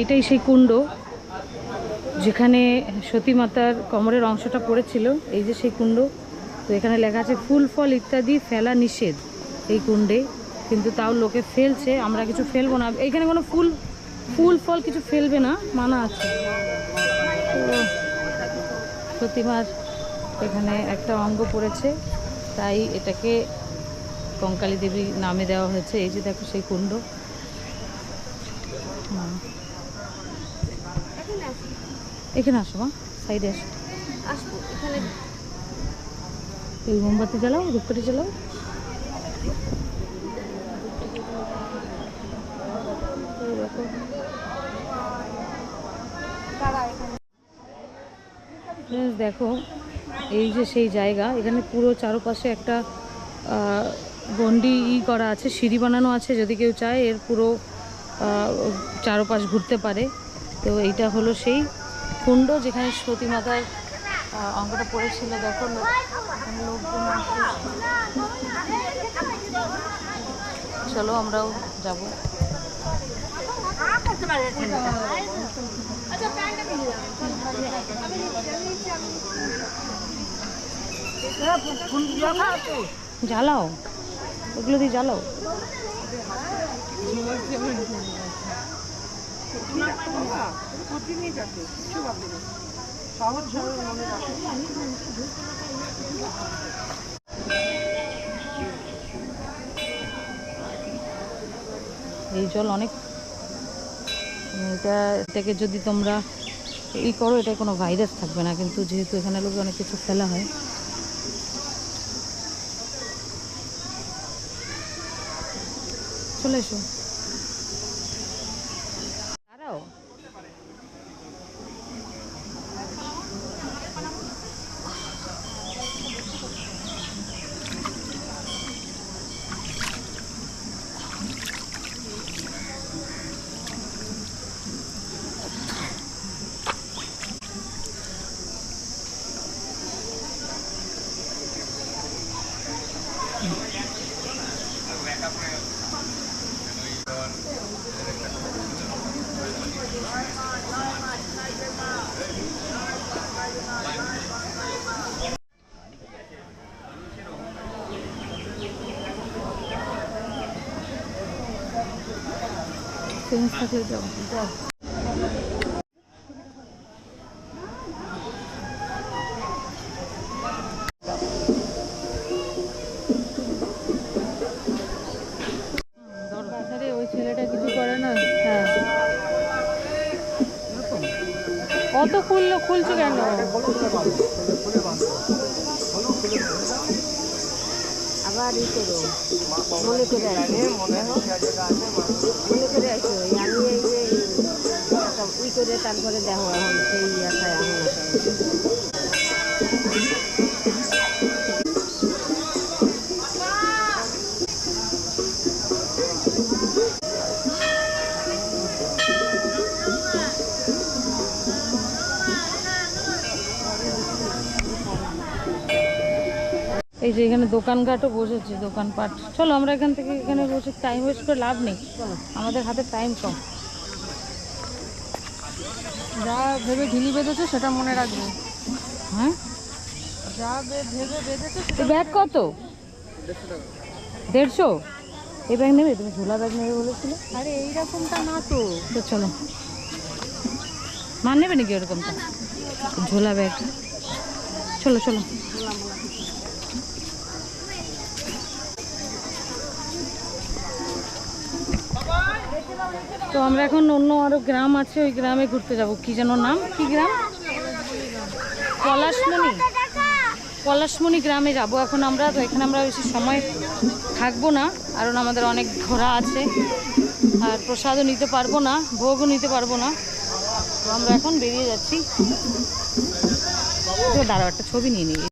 এটাই সেই কুণ্ড যেখানে সতী মাতার কোমরের অংশটা পড়েছিল, এই যে সেই কুণ্ড। তো এখানে লেখা আছে, ফুল ফল ইত্যাদি ফেলা নিষেধ এই কুণ্ডে। কিন্তু তাও লোকে ফেলছে, আমরা কিছু ফেলব না। এইখানে কোনো ফুল ফুল ফল কিছু ফেলবে না, মানা আছে। তো সতীমার এখানে একটা অঙ্গ পড়েছে, তাই এটাকে কঙ্কালী দেবী নামে দেওয়া হয়েছে। এই যে দেখো সেই কুণ্ড। এখানে আসো মা। সাইডে আসো। আসব এখানে। এই মোমবাতি জ্বালাও ধূপকাঠি জ্বালাও। দেখো। এই যে সেই জায়গা এখানে পুরো চারপাশে একটা গন্ডি ই করা আছে সিঁড়ি বানানো আছে যদি কেউ চায় এর পুরো চারপাশ ঘুরতে পারে। তো এইটা হলো সেই কুণ্ড যেখানে সতী মাতার অঙ্গটা পড়েছিল, দেখো লোক- লোকজন চলো আমরাও যাব। জ্বালাও। ওগুলো দিয়ে জ্বালাও। এই জল অনেক, এটা, এটাকে যদি তোমরা ই করো এটা কোনো ভাইরাস থাকবে না, কিন্তু যেহেতু এখানে লোকে অনেক কিছু ফেলা হয়। চলে এসো দাঁড়াও সেন্স থাকলে যাও অত খুললো খুলছো কেন? আবার ই করো। মনে করে আসো। মনে করে আসো আমি এই ই করে তারপরে দেখো এখন সেই আশায় এখন আশায় এই যে এখানে দোকানঘাটও বসেছে দোকানপাট। চলো আমরা এখান থেকে এখানে বসে টাইম ওয়েস্ট করে লাভ নেই। আমাদের হাতে টাইম কম। যা ভেবে ঢিলি বেঁধেছে সেটা মনে রাখবে। হ্যাঁ? যা ভেবে বেঁধেছে ব্যাগ কত? দেড়শো? এই ব্যাগ নেবে? তুমি ঝোলা ব্যাগ নেবে বলেছিলে। আরে এইরকমটা না তো। তো চলো। মা নেবে নাকি ওরকমটা? ঝোলা ব্যাগ চলো চলো। তো আমরা এখন অন্য আরও গ্রাম আছে, ওই গ্রামে ঘুরতে যাব। কি যেন নাম? কি গ্রাম? পলাশমণি। পলাশমণি গ্রামে যাব। এখন আমরা, তো এখানে আমরা বেশি সময় থাকব না, কারণ আমাদের অনেক ঘোরা আছে। আর প্রসাদও নিতে পারব না, ভোগও নিতে পারব না। তো আমরা এখন বেরিয়ে যাচ্ছি। দাঁড়াও, একটা ছবি নিয়ে নিই।